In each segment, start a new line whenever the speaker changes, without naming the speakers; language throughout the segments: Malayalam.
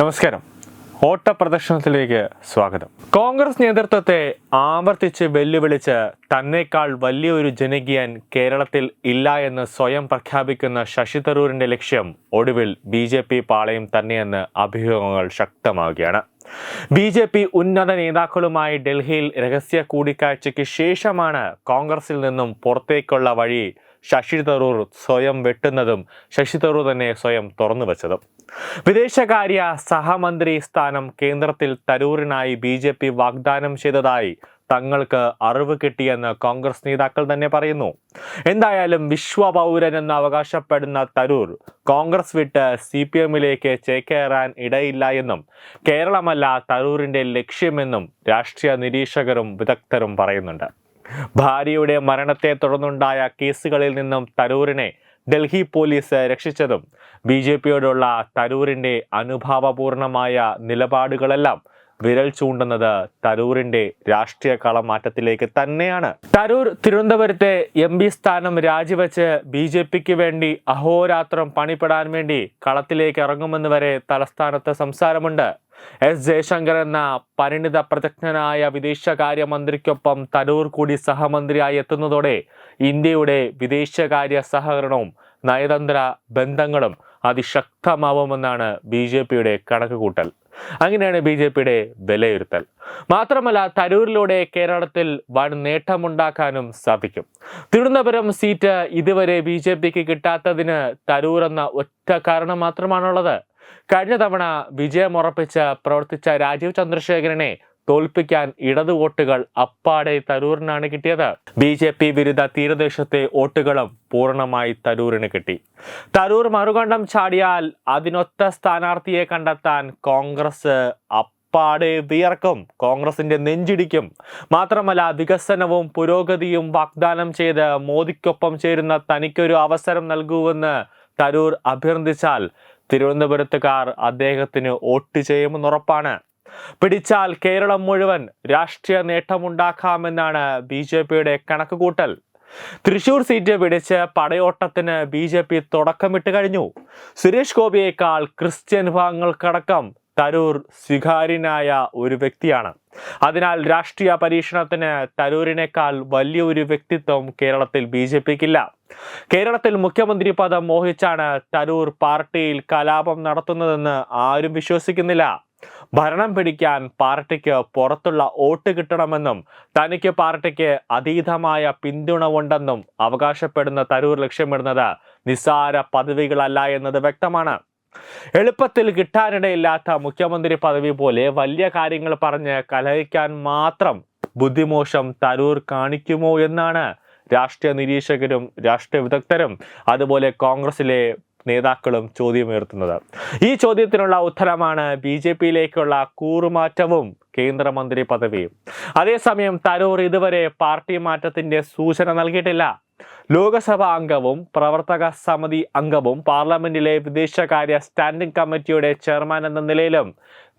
നമസ്കാരം. ഓട്ടപ്രദർശനത്തിലേക്ക് സ്വാഗതം. കോൺഗ്രസ് നേതൃത്വത്തെ ആവർത്തിച്ച് വെല്ലുവിളിച്ച് തന്നേക്കാൾ വലിയൊരു ജനകീയൻ കേരളത്തിൽ ഇല്ല എന്ന് സ്വയം പ്രഖ്യാപിക്കുന്ന ശശി തരൂരിന്റെ ലക്ഷ്യം ഒടുവിൽ ബി ജെ പി പാളയം തന്നെയെന്ന് അഭ്യൂഹങ്ങൾ ശക്തമാവുകയാണ്. ബി ജെ പി ഉന്നത നേതാക്കളുമായി ഡൽഹിയിൽ രഹസ്യ കൂടിക്കാഴ്ചയ്ക്ക് ശേഷമാണ് കോൺഗ്രസിൽ നിന്നും പുറത്തേക്കുള്ള വഴി ശശി തരൂർ സ്വയം വെട്ടുന്നതും ശശി തരൂർ തന്നെ സ്വയം തുറന്നു വെച്ചതും വിദേശകാര്യ സഹമന്ത്രി സ്ഥാനം കേന്ദ്രത്തിൽ തരൂരിനായി ബി ജെ പി വാഗ്ദാനം ചെയ്തതായി തങ്ങൾക്ക് അറിവ് കിട്ടിയെന്ന് കോൺഗ്രസ് നേതാക്കൾ തന്നെ പറയുന്നു. എന്തായാലും വിശ്വപൗരൻ എന്ന് അവകാശപ്പെടുന്ന തരൂർ കോൺഗ്രസ് വിട്ട് സി പി എമ്മിലേക്ക് ചേക്കേറാൻ ഇടയില്ല എന്നും കേരളമല്ല തരൂരിന്റെ ലക്ഷ്യമെന്നും രാഷ്ട്രീയ നിരീക്ഷകരും വിദഗ്ധരും പറയുന്നുണ്ട്. ഭാര്യയുടെ മരണത്തെ തുടർന്നുണ്ടായ കേസുകളിൽ നിന്നും തരൂരിനെ ഡൽഹി പോലീസ് രക്ഷിച്ചതും ബി ജെ പിയോടുള്ള തരൂരിന്റെ അനുഭാവപൂർണമായ നിലപാടുകളെല്ലാം വിരൽ ചൂണ്ടുന്നത് തരൂരിന്റെ രാഷ്ട്രീയ കളമാറ്റത്തിലേക്ക് തന്നെയാണ്. തരൂർ തിരുവനന്തപുരത്തെ എം പി സ്ഥാനം രാജിവെച്ച് ബി ജെ പിക്ക് വേണ്ടി അഹോരാത്രം പണിപ്പെടാൻ വേണ്ടി കളത്തിലേക്ക് ഇറങ്ങുമെന്ന് വരെ തലസ്ഥാനത്ത് സംസാരമുണ്ട്. എസ് ജയശങ്കർ എന്ന പരിണിത പ്രജ്ഞനായ വിദേശകാര്യമന്ത്രിക്കൊപ്പം തരൂർ കൂടി സഹമന്ത്രിയായി എത്തുന്നതോടെ ഇന്ത്യയുടെ വിദേശകാര്യ സഹകരണവും നയതന്ത്ര ബന്ധങ്ങളും അതിശക്തമാവുമെന്നാണ് ബി ജെ പിയുടെ കണക്കുകൂട്ടൽ. അങ്ങനെയാണ് ബി ജെ പിയുടെ വിലയിരുത്തൽ. മാത്രമല്ല തരൂരിലൂടെ കേരളത്തിൽ വൻ നേട്ടമുണ്ടാക്കാനും സാധിക്കും. തിരുവനന്തപുരം സീറ്റ് ഇതുവരെ ബി ജെ പിക്ക് കിട്ടാത്തതിന് തരൂർ എന്ന ഒറ്റ കാരണം മാത്രമാണുള്ളത്. കഴിഞ്ഞ തവണ വിജയമുറപ്പിച്ച് പ്രവർത്തിച്ച രാജീവ് ചന്ദ്രശേഖരനെ തോൽപ്പിക്കാൻ ഇടതു വോട്ടുകൾ അപ്പാടെ തരൂരിനാണ് കിട്ടിയത്. ബി ജെ പി വിരുദ്ധ തീരദേശത്തെ വോട്ടുകളും പൂർണമായി തരൂരിന് കിട്ടി. തരൂർ മറുകണ്ഠം ചാടിയാൽ അതിനൊത്ത സ്ഥാനാർത്ഥിയെ കണ്ടെത്താൻ കോൺഗ്രസ് അപ്പാടെ വിയർക്കും. കോൺഗ്രസിന്റെ നെഞ്ചിടിക്കും. മാത്രമല്ല വികസനവും പുരോഗതിയും വാഗ്ദാനം ചെയ്ത് മോദിക്കൊപ്പം ചേരുന്ന തനിക്കൊരു അവസരം നൽകുമെന്ന് തരൂർ അഭ്യർത്ഥിച്ചാൽ തിരുവനന്തപുരത്തുകാർ അദ്ദേഹത്തിന് വോട്ട് ചെയ്യുമെന്നുറപ്പാണ് പിടിച്ചാൽ കേരളം മുഴുവൻ രാഷ്ട്രീയ നേട്ടമുണ്ടാക്കാമെന്നാണ് ബി ജെ പിയുടെ കണക്കുകൂട്ടൽ. തൃശൂർ സീറ്റ് പിടിച്ച് പടയോട്ടത്തിന് ബി ജെ പി തുടക്കമിട്ട് കഴിഞ്ഞു. സുരേഷ് ഗോപിയേക്കാൾ ക്രിസ്ത്യൻ വിഭാഗങ്ങൾക്കടക്കം തരൂർ സ്വീകാര്യനായ ഒരു വ്യക്തിയാണ്. അതിനാൽ രാഷ്ട്രീയ പരീക്ഷണത്തിന് തരൂരിനേക്കാൾ വലിയൊരു വ്യക്തിത്വം കേരളത്തിൽ ബി ജെ പിക്കില്ല. കേരളത്തിൽ മുഖ്യമന്ത്രി പദം മോഹിച്ചാണ് തരൂർ പാർട്ടിയിൽ കലാപം നടത്തുന്നതെന്ന് ആരും വിശ്വസിക്കുന്നില്ല. ഭരണം പിടിക്കാൻ പാർട്ടിക്ക് പുറത്തുള്ള വോട്ട് കിട്ടണമെന്നും തനിക്ക് പാർട്ടിക്ക് അതീതമായ പിന്തുണ ഉണ്ടെന്നും അവകാശപ്പെടുന്ന തരൂർ ലക്ഷ്യമിടുന്നത് നിസ്സാര പദവികളല്ല എന്നത് വ്യക്തമാണ്. എളുപ്പത്തിൽ കിട്ടാനിടയില്ലാത്ത മുഖ്യമന്ത്രി പദവി പോലെ വലിയ കാര്യങ്ങൾ പറഞ്ഞ് കലഹിക്കാൻ മാത്രം ബുദ്ധിമോശം തരൂർ കാണിക്കുമോ എന്നാണ് രാഷ്ട്രീയ നിരീക്ഷകരും രാഷ്ട്രീയ വിദഗ്ധരും അതുപോലെ കോൺഗ്രസിലെ നേതാക്കളും ചോദ്യമുയർത്തുന്നത്. ഈ ചോദ്യത്തിനുള്ള ഉത്തരമാണ് ബി ജെ പിയിലേക്കുള്ള കൂറുമാറ്റവും കേന്ദ്രമന്ത്രി പദവിയും. അതേസമയം തരൂർ ഇതുവരെ പാർട്ടി മാറ്റത്തിന്റെ സൂചന നൽകിയിട്ടില്ല. ലോകസഭാ അംഗവും പ്രവർത്തക സമിതി അംഗവും പാർലമെന്റിലെ വിദേശകാര്യ സ്റ്റാൻഡിംഗ് കമ്മിറ്റിയുടെ ചെയർമാൻ എന്ന നിലയിലും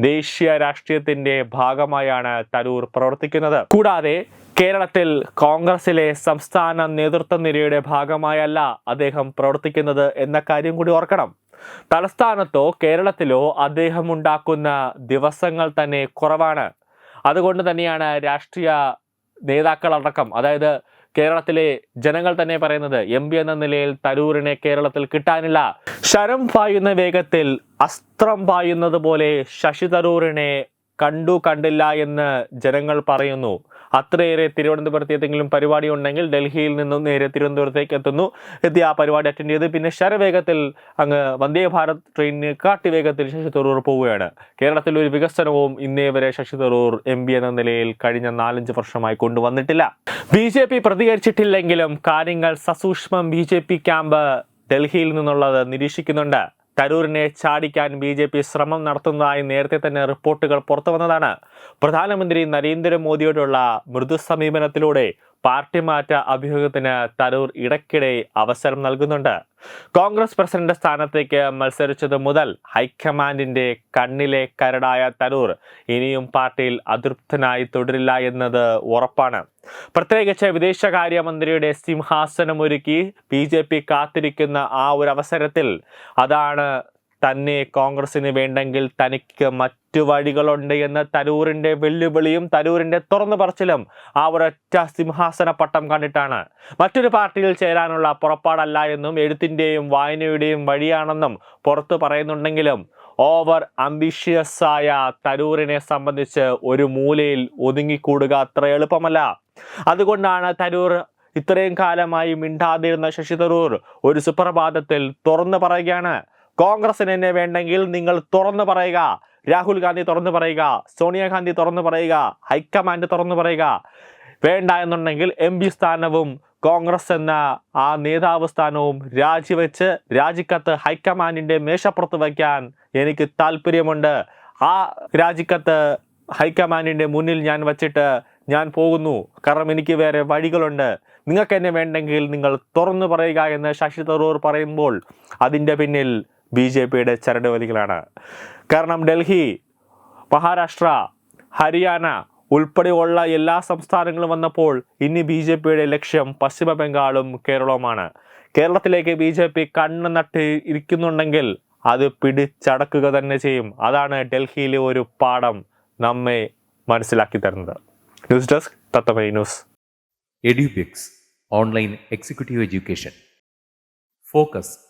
ദേശീയ രാഷ്ട്രീയത്തിന്റെ ഭാഗമായാണ് തരൂർ പ്രവർത്തിക്കുന്നത്. കൂടാതെ കേരളത്തിൽ കോൺഗ്രസിലെ സംസ്ഥാന നേതൃത്വ നിരയുടെ ഭാഗമായല്ല അദ്ദേഹം പ്രവർത്തിക്കുന്നത് എന്ന കാര്യം കൂടി ഓർക്കണം. തലസ്ഥാനത്തോ കേരളത്തിലോ അദ്ദേഹം ഉണ്ടാക്കുന്ന ദിവസങ്ങൾ തന്നെ കുറവാണ്. അതുകൊണ്ട് തന്നെയാണ് രാഷ്ട്രീയ നേതാക്കളടക്കം അതായത് കേരളത്തിലെ ജനങ്ങൾ തന്നെ പറയുന്നത് എം എന്ന നിലയിൽ തരൂരിനെ കേരളത്തിൽ കിട്ടാനില്ല. ശരം പായുന്ന വേഗത്തിൽ അസ്ത്രം പായുന്നത് പോലെ ശശി തരൂരിനെ കണ്ടു കണ്ടില്ല എന്ന് ജനങ്ങൾ പറയുന്നു. അത്രയേറെ തിരുവനന്തപുരത്ത് ഏതെങ്കിലും പരിപാടി ഉണ്ടെങ്കിൽ ഡൽഹിയിൽ നിന്നും നേരെ തിരുവനന്തപുരത്തേക്ക് എത്തുന്നു. എത്തി ആ പരിപാടി അറ്റൻഡ് ചെയ്ത് പിന്നെ ശരവേഗത്തിൽ അങ്ങ് വന്ദേ ഭാരത് ട്രെയിനിന് കാട്ടി വേഗത്തിൽ ശശി തരൂർ പോവുകയാണ്. കേരളത്തിൽ ഒരു വികസനവും ഇന്നേ വരെ ശശി തരൂർ എം പി എന്ന നിലയിൽ കഴിഞ്ഞ നാലഞ്ച് വർഷമായി കൊണ്ടുവന്നിട്ടില്ല. ബി ജെ പി പ്രതികരിച്ചിട്ടില്ലെങ്കിലും കാര്യങ്ങൾ സസൂക്ഷ്മം ബി ജെ പി ക്യാമ്പ് ഡൽഹിയിൽ നിന്നുള്ളത് നിരീക്ഷിക്കുന്നുണ്ട്. തരൂരിനെ ചാടിക്കാൻ ബി ജെ പി ശ്രമം നടത്തുന്നതായി നേരത്തെ തന്നെ റിപ്പോർട്ടുകൾ പുറത്തു വന്നതാണ്. പ്രധാനമന്ത്രി നരേന്ദ്രമോദിയോടുള്ള മൃദു സമീപനത്തിലൂടെ പാർട്ടി മാറ്റ അഭ്യൂഹത്തിന് തരൂർ ഇടയ്ക്കിടെ അവസരം നൽകുന്നുണ്ട്. കോൺഗ്രസ് പ്രസിഡന്റ് സ്ഥാനത്തേക്ക് മത്സരിച്ചത് മുതൽ ഹൈക്കമാൻഡിന്റെ കണ്ണിലെ കരടായ തരൂർ ഇനിയും പാർട്ടിയിൽ അതൃപ്തനായി തുടരില്ല എന്നത് ഉറപ്പാണ്. പ്രത്യേകിച്ച് വിദേശകാര്യമന്ത്രിയുടെ സിംഹാസനമൊരുക്കി ബി ജെ പി കാത്തിരിക്കുന്ന ആ ഒരു അവസരത്തിൽ അതാണ് തന്നെ കോൺഗ്രസിന് വേണ്ടെങ്കിൽ തനിക്ക് മറ്റു വഴികളുണ്ട് എന്ന് തരൂരിന്റെ വെല്ലുവിളിയും തരൂരിന്റെ തുറന്നു പറച്ചിലും ആ ഒരൊറ്റ സിംഹാസന പട്ടം കണ്ടിട്ടാണ്. മറ്റൊരു പാർട്ടിയിൽ ചേരാനുള്ള പുറപ്പാടല്ല എന്നും എഴുത്തിന്റെയും വായനയുടെയും വഴിയാണെന്നും പുറത്തു പറയുന്നുണ്ടെങ്കിലും ഓവർ ആയ തരൂരിനെ സംബന്ധിച്ച് ഒരു മൂലയിൽ ഒതുങ്ങിക്കൂടുക അത്ര എളുപ്പമല്ല. അതുകൊണ്ടാണ് തരൂർ ഇത്രയും കാലമായി മിണ്ടാതിരുന്ന ശശി തരൂർ ഒരു സുപ്രഭാതത്തിൽ തുറന്നു പറയുകയാണ്. കോൺഗ്രസിന് എന്നെ വേണ്ടെങ്കിൽ നിങ്ങൾ തുറന്നു പറയുക. രാഹുൽ ഗാന്ധി തുറന്നു പറയുക. സോണിയാഗാന്ധി തുറന്നു പറയുക. ഹൈക്കമാൻഡ് തുറന്നു പറയുക. വേണ്ട എന്നുണ്ടെങ്കിൽ എം പി സ്ഥാനവും കോൺഗ്രസ് എന്ന ആ നേതാവ് സ്ഥാനവും രാജിവെച്ച് രാജിക്കത്ത് ഹൈക്കമാൻഡിന്റെ മേശപ്പുറത്ത് വയ്ക്കാൻ എനിക്ക് താല്പര്യമുണ്ട് ആ രാജിക്കത്ത് ഹൈക്കമാൻഡിന്റെ മുന്നിൽ ഞാൻ വച്ചിട്ട് ഞാൻ പോകുന്നു. കാരണം എനിക്ക് വേറെ വഴികളുണ്ട്. നിങ്ങൾക്ക് എന്നെ വേണ്ടെങ്കിൽ നിങ്ങൾ തുറന്നു പറയുക എന്ന് ശശി തരൂർ പറയുമ്പോൾ അതിന്റെ പിന്നിൽ ബി ജെ പിയുടെ ചരടുവലികളാണ്. കാരണം ഡൽഹി മഹാരാഷ്ട്ര ഹരിയാന ഉൾപ്പെടെയുള്ള എല്ലാ സംസ്ഥാനങ്ങളും വന്നപ്പോൾ ഇനി ബി ജെ പിയുടെ ലക്ഷ്യം പശ്ചിമ ബംഗാളും കേരളവുമാണ്. കേരളത്തിലേക്ക് ബി ജെ പി കണ്ണ് നട്ട് ഇരിക്കുന്നുണ്ടെങ്കിൽ അത് പിടിച്ചടക്കുക തന്നെ ചെയ്യും. അതാണ് ഡൽഹിയിലെ ഒരു പാഠം നമ്മെ മനസ്സിലാക്കി തരുന്നത്. ന്യൂസ് ഡെസ്ക് തത്തമൈ news.
എഡ്യൂപിക്സ് online executive education. Focus